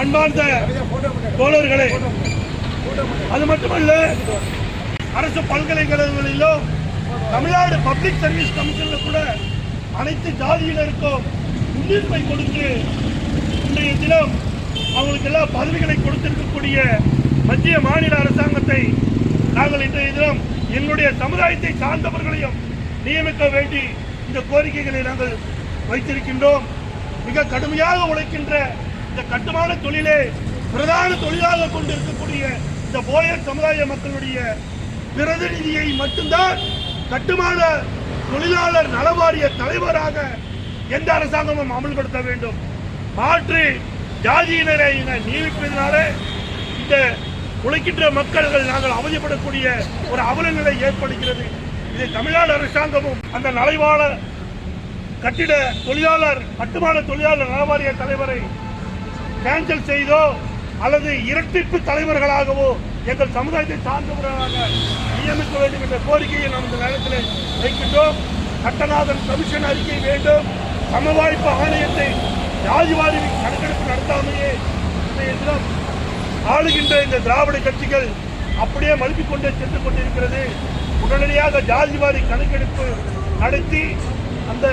அன்பார்ந்த தோழர்களே அது மட்டுமல்ல அரசு பல்கலைக்கழகங்களிலும் தமிழ்நாடு பப்ளிக் சர்வீஸ் கமிஷன்ல கூட அனைத்து ஜாதியினருக்கும் முன்னுரிமை கொடுத்து இன்றைய தினம் அவங்களுக்கு எல்லாம் பதவிகளை கொடுத்திருக்கக்கூடிய மத்திய மாநில அரசாங்கத்தை நாங்கள் இன்றைய தினம் எங்களுடைய சமுதாயத்தை சார்ந்தவர்களையும் நியமிக்க வேண்டி இந்த கோரிக்கைகளை நாங்கள் வைத்திருக்கின்றோம். மிக கடுமையாக உழைக்கின்ற இந்த கட்டுமான தொழிலே பிரதான தொழிலாக கொண்டு இருக்கக்கூடிய இந்த போயர் சமுதாய மக்களுடைய பிரதிநிதியை மட்டும்தான் கட்டுமான தொழிலாளர் நலவாரிய தலைவராக எந்த அரசாங்கமும் அமல்படுத்த வேண்டும். மாற்று ஜாதியினரை நியமிப்பதனாலே இந்த உழைக்கின்ற மக்கள்கள் நாங்கள் அவதிப்படக்கூடிய ஒரு அவலநிலை ஏற்படுகிறது. இதை தமிழ்நாடு அரசாங்கமும் அந்த நலைவாழ கட்டிட தொழிலாளர் கட்டுமான தொழிலாளர் நலவாரிய தலைவரை கேன்சல் செய்தோ அல்லது இரட்டிப்பு தலைவர்களாகவோ எங்கள் சமுதாயத்தை சார்ந்தவர்களாக நியமிக்க வேண்டும் என்ற கோரிக்கையை நாம் இந்த நேரத்தில் வைக்கின்றோம். கட்டநாதன் கமிஷன் அறிக்கை வேண்டும். சமவாய்ப்பு ஆணையத்தை ஜாதிவாரி கணக்கெடுப்பு நடத்தாமையே இன்றைய தினம் ஆளுகின்ற இந்த திராவிட கட்சிகள் அப்படியே மழுப்பிக் கொண்டே சென்று கொண்டிருக்கிறது. உடனடியாக ஜாதிவாரி கணக்கெடுப்பு நடத்தி அந்த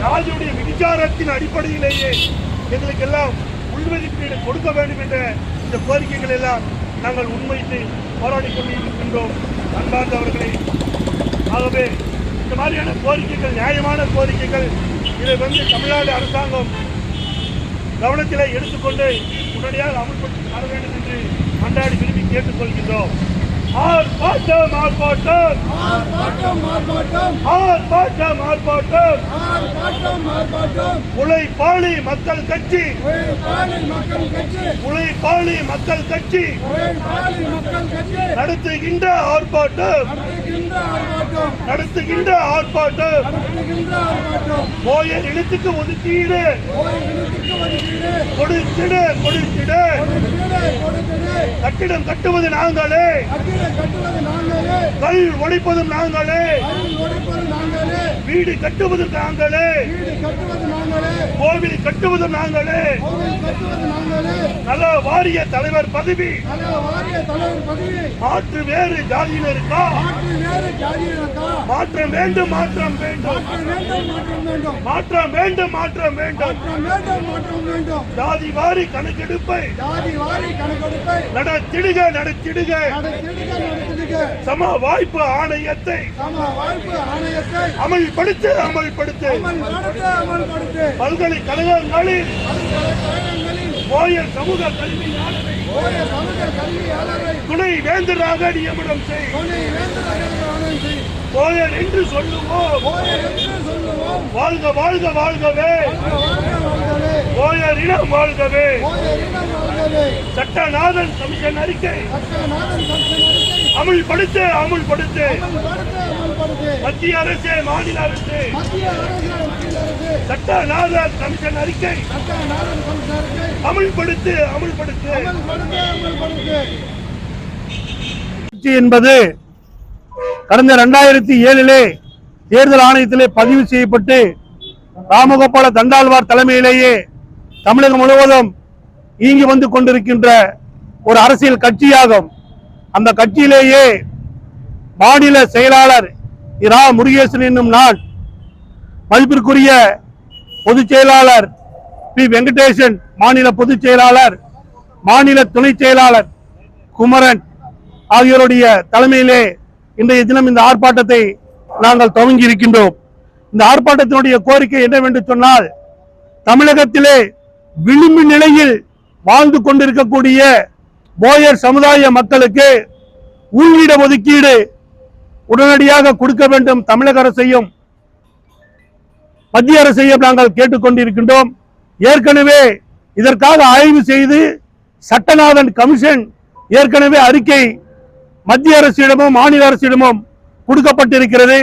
ஜாதியுடைய விகிச்சாரத்தின் அடிப்படையிலேயே எங்களுக்கு எல்லாம் உள்மதிப்பீடு கொடுக்க வேண்டும் என்ற இந்த கோரிக்கைகள் எல்லாம் நாங்கள் உண்மைத்து போராடி கொண்டிருக்கின்றோம். அன்பார்ந்தவர்களே ஆகவே இந்த மாதிரியான கோரிக்கைகள் நியாயமான கோரிக்கைகள் இதை வந்து தமிழ்நாடு அரசாங்கம் கவனத்தில் எடுத்துக்கொண்டு உடனடியாக அமல்படுத்தி தர வேண்டும் என்று அன்றாடி விரும்பி கேட்டுக்கொள்கின்றோம். ஆர்ப்பாட்டம் ஆர்ப்பாட்டம். ஆர்ப்பாட்டம் ஆர்ப்பாட்டம். ஆர்ப்பாட்டம் ஆர்ப்பாட்டம். ஆர்ப்பாட்டம் ஆர்ப்பாட்டம். உழைப்பாளி மக்கள் கட்சி. உழைப்பாளி மக்கள் கட்சி. உழைப்பாளி மக்கள் கட்சி. உழைப்பாளி மக்கள் கட்சி. நடத்துகின்ற ஆர்ப்பாட்டம். நடத்துகின்ற ஆர்ப்பாட்டம். கோயில் இனத்துக்கு ஒதுக்கீடு. கொடுத்திட கொடுத்திட. கட்டிடம் கட்டுவது நாங்களே. கல் ஒழிப்பதும் நாங்களே. வீடு கட்டுவது நாங்களே. வீடு கட்டுவது நாங்களே. கோவில் கட்டுவதும் நாங்களே. கோவில் கட்டுவது நாங்களே. நல வாரிய தலைவர் பதவி. நல வாரிய தலைவர் பதவி. மாற்று வேறு ஜாதியினருக்கா மாற்று வேறு ஜாதியினருக்கா மாற்றம் வேண்டும் மாற்றம் வேண்டும். மாற்றம் வேண்டும் மாற்றம் வேண்டும். மாற்றம் வேண்டும் மாற்றம் வேண்டும். மாற்றம் வேண்டும் ஜாதி வாரி கணக்கெடுப்பை. ஜாதி வாரி கணக்கெடுப்பை. நடத்திடுக நடத்திடுக. நடத்திடுக நடத்திடுக. சம வாய்ப்பு ஆணையத்தை. சம வாய்ப்பு ஆணையத்தை. அமல்படுத்து அமல்படுத்து அமல்படுத்து. பல்கலைக்கழகங்களில் ஓயர் சமூக கல்வியாளரை துணை வேந்தராக நியமனம் செய். ஓயர் என்று சொல்லுவோம். வாழ்க வாழ்க வாழ்கவே. ஓயர் இனம் வாழ்கவே. சட்டநாதன் கமிஷன் அறிக்கை அமுல்படுத்து. அமல்படுத்து மத்திய அரசு மாநில அரசு. சட்டநாதன் கமிஷன் அறிக்கை. அமுல்படுத்து அமுல்படுத்து. என்பது கடந்த இரண்டாயிரத்தி ஏழிலே தேர்தல் ஆணையத்திலே பதிவு செய்யப்பட்டு ராமகோபால தண்டாழ்வார் தலைமையிலேயே தமிழகம் முழுவதும் இயங்கி வந்து கொண்டிருக்கின்ற ஒரு அரசியல் கட்சியாகும். அந்த கட்சியிலேயே மாநில செயலாளர் இரா முருகேசன் என்னும் நான் மதிப்பிற்குரிய பொதுச் செயலாளர் பி. வெங்கடேசன் மாநில பொதுச் செயலாளர் மாநில துணை செயலாளர் குமரன் ஆகியோருடைய தலைமையிலே இன்றைய தினம் இந்த ஆர்ப்பாட்டத்தை நாங்கள் துவங்கி இருக்கின்றோம். இந்த ஆர்ப்பாட்டத்தினுடைய கோரிக்கை என்னவென்று சொன்னால் தமிழகத்திலே விளிம்பு நிலையில் வாழ்ந்து கொண்டிருக்கக்கூடிய போயர் சமுதாய மக்களுக்கு உள்இட ஒதுக்கீடு உடனடியாக கொடுக்க வேண்டும் தமிழக அரசையும். மத்திய அரசையும் நாங்கள் கேட்டுக்கொண்டிருக்கின்றோம். ஏற்கனவே இதற்காக ஆய்வு செய்து சட்டநாதன் கமிஷன் ஏற்கனவே அறிக்கை மத்திய அரசிடமும் மாநில அரசிடமும் கொடுக்கப்பட்டிருக்கிறது.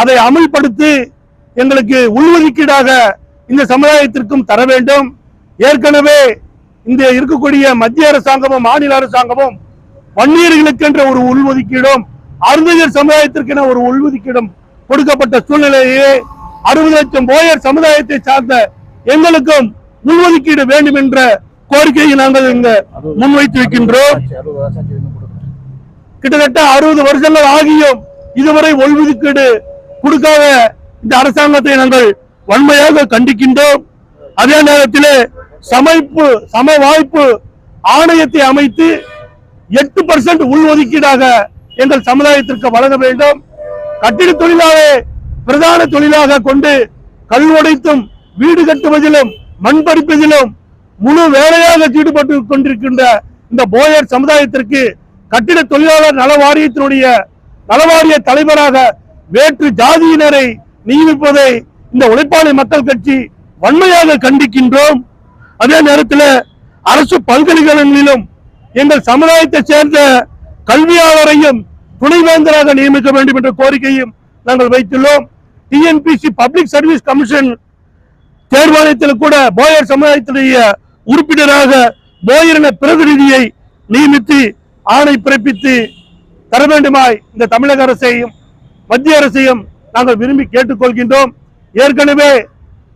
அதை அமல்படுத்தி எங்களுக்கு உள்ஒதுக்கீடாக இந்த சமுதாயத்திற்கும் தர வேண்டும். ஏற்கனவே இந்த இருக்கக்கூடிய மத்திய அரசாங்கமும் மாநில அரசாங்கமும் வன்னியர்களுக்கென்ற ஒரு உள்ஒதுக்கீடும் அருந்ததியர் சமுதாயத்திற்கென ஒரு உள்ஒதுக்கீடம் கொடுக்கப்பட்ட சூழ்நிலையிலே அறுபது லட்சம் போயர் சமுதாயத்தை சார்ந்த எங்களுக்கும் உள்ஒதுக்கீடு வேண்டும் என்ற கோரிக்கையை நாங்கள் இங்க முன்வைத்து வைக்கின்றோம். கிட்டத்தட்ட அறுபது வருஷங்கள் ஆகியும் இதுவரை உள்ஒதுக்கீடு கொடுக்காத இந்த அரசாங்கத்தை நாங்கள் வன்மையாக கண்டிக்கின்றோம். அதே நேரத்திலே சமைப்பு சம வாய்ப்பு ஆணையத்தை அமைத்து எட்டு பர்சன்ட் உள்ஒதுக்கீடாக எங்கள் சமுதாயத்திற்கு வழங்க வேண்டும். கட்டிட தொழிலாளே பிரதான தொழிலாக கொண்டு கல் உடைத்தும் வீடு கட்டுவதிலும் மண் படிப்பதிலும் முழு வேலையாக ஈடுபட்டு கொண்டிருக்கின்ற இந்த போயர் சமுதாயத்திற்கு கட்டிட தொழிலாளர் நல வாரியத்தினுடைய நலவாரிய தலைவராக வேற்று ஜாதியினரை நியமிப்பதை இந்த உழைப்பாளி மக்கள் கட்சி வன்மையாக கண்டிக்கின்றோம். அதே நேரத்தில் அரசு பல்கலைக்கழகங்களிலும் எங்கள் சமுதாயத்தை சேர்ந்த கல்வியாளரையும் துணைவேந்தராக நியமிக்க வேண்டும் என்ற கோரிக்கையும் நாங்கள் வைத்துள்ளோம். டிஎன்பிசி பப்ளிக் சர்வீஸ் கமிஷன் தேர்வாணையத்தில் கூட போயர் சமுதாயத்தினுடைய உறுப்பினராக போயரின பிரதிநிதியை நியமித்து ஆணை பிறப்பித்து தர வேண்டுமாய் இந்த தமிழக அரசையும் மத்திய அரசையும் நாங்கள் விரும்பி கேட்டுக்கொள்கின்றோம். ஏற்கனவே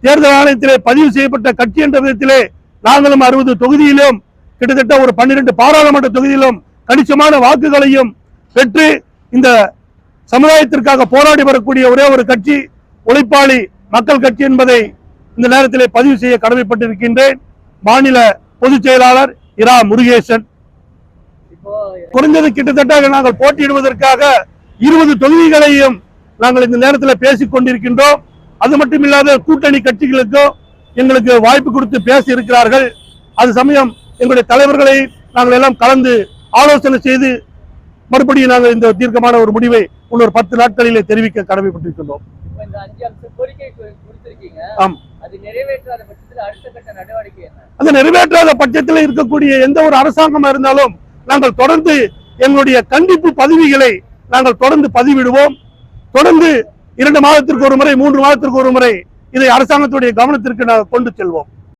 தேர்தல் ஆணையத்திலே பதிவு செய்யப்பட்ட கட்சி என்ற விதத்திலே நாங்களும் அறுபது தொகுதியிலும் கிட்டத்தட்ட ஒரு பன்னிரண்டு பாராளுமன்ற தொகுதியிலும் கணிசமான வாக்குகளையும் பெற்று இந்த சமுதாயத்திற்காக போராடி வரக்கூடிய ஒரே ஒரு கட்சி உழைப்பாளி மக்கள் கட்சி என்பதை இந்த நேரத்திலே பதிவு செய்ய கடமைப்பட்டிருக்கின்றேன். மாநில பொதுச் செயலாளர் இரா முருகேசன். குறைந்தது கிட்டத்தட்ட நாங்கள் போட்டியிடுவதற்காக இருபது தொகுதிகளையும் நாங்கள் இந்த நேரத்தில் பேசிக் கொண்டிருக்கின்றோம். அது மட்டும் இல்லாத கூட்டணி கட்சிகளுக்கும் எங்களுக்கு வாய்ப்பு கொடுத்து பேசி இருக்கிறார்கள் அது சமயம் எங்களுடைய தலைவர்களை நாங்கள் எல்லாம் கலந்து ஆலோசனை செய்து மறுபடியும் நாங்கள் இந்த தீர்க்கமான ஒரு முடிவை இன்னொரு பத்து நாட்களிலே தெரிவிக்க கடமைப்பட்டிருக்கின்றோம். அது நிறைவேற்றாத பட்சத்தில் இருக்கக்கூடிய எந்த ஒரு அரசாங்கமா இருந்தாலும் நாங்கள் தொடர்ந்து எங்களுடைய கண்டிப்பு பதவிகளை நாங்கள் தொடர்ந்து பதிவிடுவோம். தொடர்ந்து இரண்டு மாதத்திற்கு ஒரு முறை மூன்று மாதத்திற்கு ஒரு முறை இதை அரசாங்கத்துடைய கவனத்திற்கு நாங்கள் கொண்டு செல்வோம்.